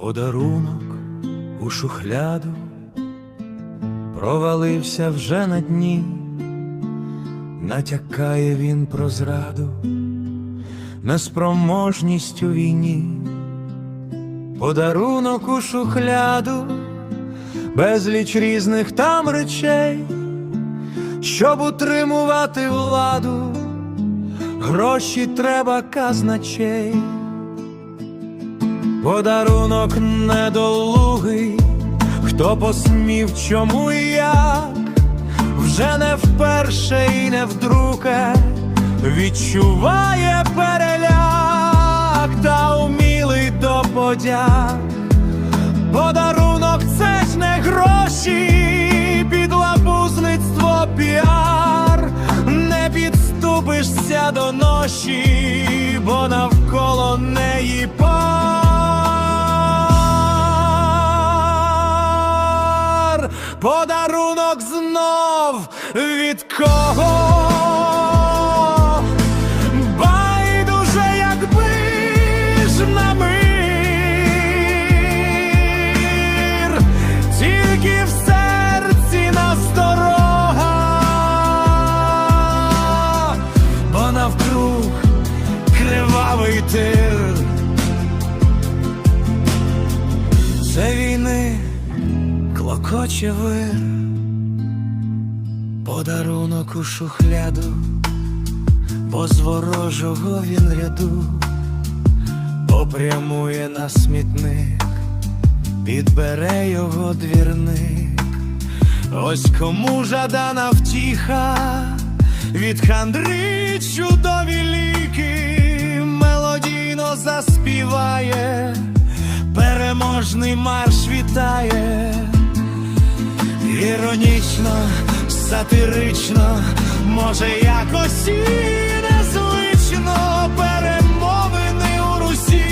Подарунок у шухляду провалився вже на дні, натякає він про зраду, неспроможність у війні, подарунок у шухляду, безліч різних там речей, щоб утримувати владу, гроші треба казначей. Подарунок недолугий, хто посмів, чому і як, вже не вперше і не вдруге відчуває переляк та умілий до подяк. Подарунок це ж не гроші, підлабузництво піар, не підступишся до ноші, бо навколо неї пар. Подарунок знов від кого? Байдуже, якби ж на тільки в серці насторога, бо навкруг кривавий тир. Клокоче вир, подарунок у шухляду, бо з ворожого він ряду попрямує на смітник, підбере його двірник. Ось кому жадана втіха, від хандри чудові ліки, мелодійно заспіває, переможний марш вітає, іронічно, сатирично, може якось і незвично перемовини у Русі,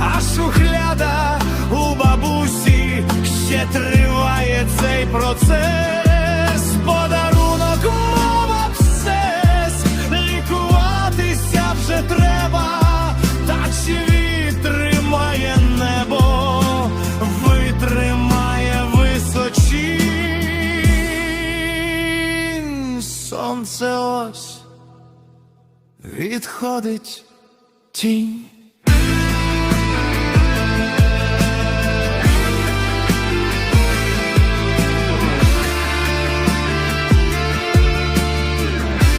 а шухляда у бабусі ще триває цей процес. Сонце ось відходить тінь.